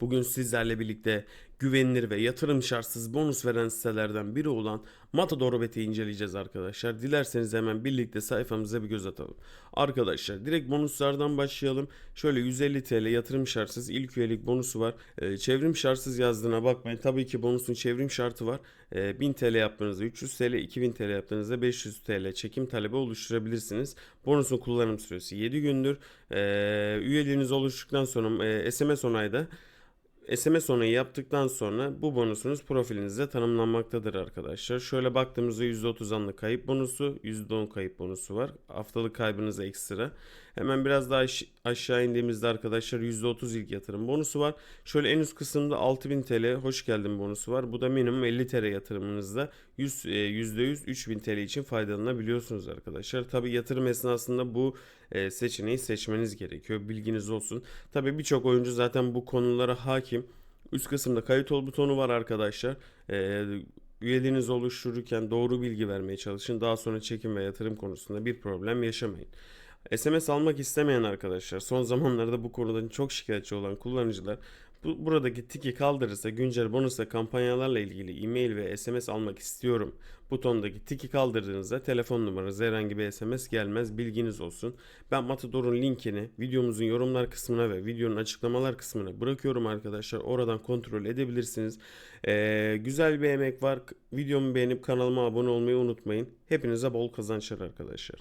Bugün sizlerle birlikte güvenilir ve yatırım şartsız bonus veren sitelerden biri olan Matador Bet'i inceleyeceğiz arkadaşlar. Dilerseniz hemen birlikte sayfamıza bir göz atalım. Arkadaşlar direkt bonuslardan başlayalım. Şöyle 150 TL yatırım şartsız ilk üyelik bonusu var. Ee, çevrim şartsız yazdığına bakmayın. Tabii ki bonusun çevrim şartı var. Ee, 1000 TL yaptığınızda 300 TL, 2000 TL yaptığınızda 500 TL çekim talebi oluşturabilirsiniz. Bonusun kullanım süresi 7 gündür. Ee, üyeliğiniz oluştuktan sonra e, SMS onayda SMS onayı yaptıktan sonra bu bonusunuz profilinizde tanımlanmaktadır arkadaşlar. Şöyle baktığımızda %30 anlık kayıp bonusu, %10 kayıp bonusu var. Haftalık kaybınız ekstra. Hemen biraz daha aş- aşağı indiğimizde arkadaşlar %30 ilk yatırım bonusu var. Şöyle en üst kısımda 6000 TL hoş geldin bonusu var. Bu da minimum 50 TL yatırımınızda 100, e, %100 3000 TL için faydalanabiliyorsunuz arkadaşlar. Tabi yatırım esnasında bu e, seçeneği seçmeniz gerekiyor. Bilginiz olsun. Tabi birçok oyuncu zaten bu konulara hakim. Üst kısımda kayıt ol butonu var arkadaşlar. E, üyeliğinizi oluştururken doğru bilgi vermeye çalışın. Daha sonra çekim ve yatırım konusunda bir problem yaşamayın. SMS almak istemeyen arkadaşlar, son zamanlarda bu konudan çok şikayetçi olan kullanıcılar bu, buradaki tiki kaldırırsa güncel bonus ve kampanyalarla ilgili e-mail ve SMS almak istiyorum butondaki tiki kaldırdığınızda telefon numaranıza herhangi bir SMS gelmez bilginiz olsun. Ben Matador'un linkini videomuzun yorumlar kısmına ve videonun açıklamalar kısmına bırakıyorum arkadaşlar. Oradan kontrol edebilirsiniz. Ee, güzel bir emek var. Videomu beğenip kanalıma abone olmayı unutmayın. Hepinize bol kazançlar arkadaşlar.